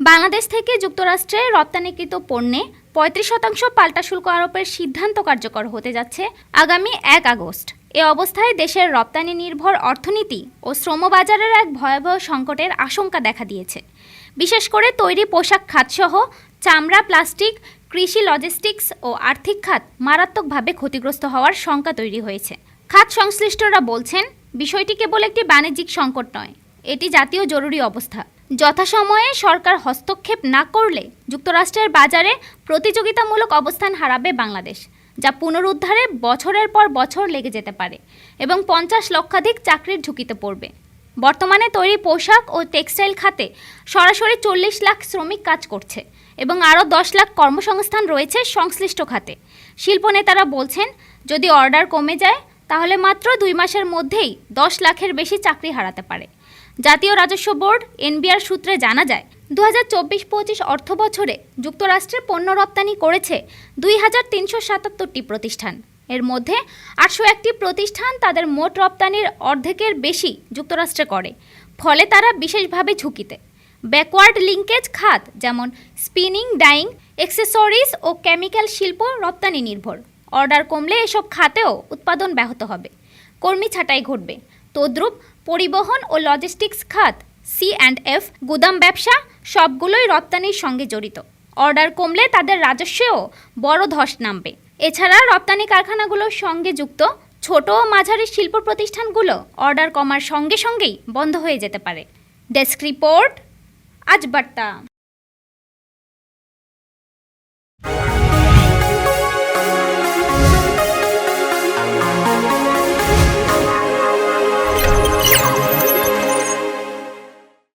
বাংলাদেশ থেকে যুক্তরাষ্ট্রে রপ্তানিকৃত পণ্যে পঁয়ত্রিশ শতাংশ পাল্টা শুল্ক আরোপের সিদ্ধান্ত কার্যকর হতে যাচ্ছে আগামী এক আগস্ট। এ অবস্থায় দেশের রপ্তানি নির্ভর অর্থনীতি ও শ্রমবাজারের এক ভয়াবহ সংকটের আশঙ্কা দেখা দিয়েছে। বিশেষ করে তৈরি পোশাক খাতসহ চামড়া, প্লাস্টিক, কৃষি লজিস্টিক্স ও আর্থিক খাত মারাত্মকভাবে ক্ষতিগ্রস্ত হওয়ার শঙ্কা তৈরি হয়েছে। খাত সংশ্লিষ্টরা বলছেন, বিষয়টি কেবল একটি বাণিজ্যিক সংকট নয়, এটি জাতীয় জরুরি অবস্থা। যথাসময়ে সরকার হস্তক্ষেপ না করলে যুক্তরাষ্ট্রের বাজারে প্রতিযোগিতামূলক অবস্থান হারাবে বাংলাদেশ, যা পুনরুদ্ধারে বছরের পর বছর লেগে যেতে পারে এবং পঞ্চাশ লক্ষাধিক চাকরির ঝুঁকিতে পড়বে। বর্তমানে তৈরি পোশাক ও টেক্সটাইল খাতে সরাসরি চল্লিশ লাখ শ্রমিক কাজ করছে এবং আরও দশ লাখ কর্মসংস্থান রয়েছে সংশ্লিষ্ট খাতে। শিল্প নেতারা বলছেন, যদি অর্ডার কমে যায়, তাহলে মাত্র দুই মাসের মধ্যেই দশ লাখের বেশি চাকরি হারাতে পারে। জাতীয় রাজস্ব বোর্ড, এনবিআর সূত্রে জানা যায় দু হাজার চব্বিশ পঁচিশ অর্থ বছরে যুক্তরাষ্ট্রে পণ্য রপ্তানি করেছে দুই হাজার তিনশো সাতাত্তরটি প্রতিষ্ঠান। এর মধ্যে আটশো একটি প্রতিষ্ঠান তাদের মোট রপ্তানির অর্ধেকের বেশি যুক্তরাষ্ট্রে করে, ফলে তারা বিশেষভাবে ঝুঁকিতে। ব্যাকওয়ার্ড লিঙ্কেজ খাত যেমন স্পিনিং, ডাইং এক্সেসরিজ ও কেমিক্যাল শিল্প রপ্তানি নির্ভর। অর্ডার কমলে এসব খাতেও উৎপাদন ব্যাহত হবে। কর্মী ছাঁটাই ঘটবে। তদ্রূপ পরিবহন ও লজিস্টিক্স খাত সি অ্যান্ড এফ গুদাম ব্যবসা, সবগুলোই রপ্তানির সঙ্গে জড়িত। অর্ডার কমলে তাদের রাজস্বেও বড় ধস নামবে। এছাড়া রপ্তানি কারখানাগুলোর সঙ্গে যুক্ত ছোট ও মাঝারি শিল্প প্রতিষ্ঠানগুলো অর্ডার কমার সঙ্গে সঙ্গেই বন্ধ হয়ে যেতে পারে। ডেস্ক রিপোর্ট আজ বার্তা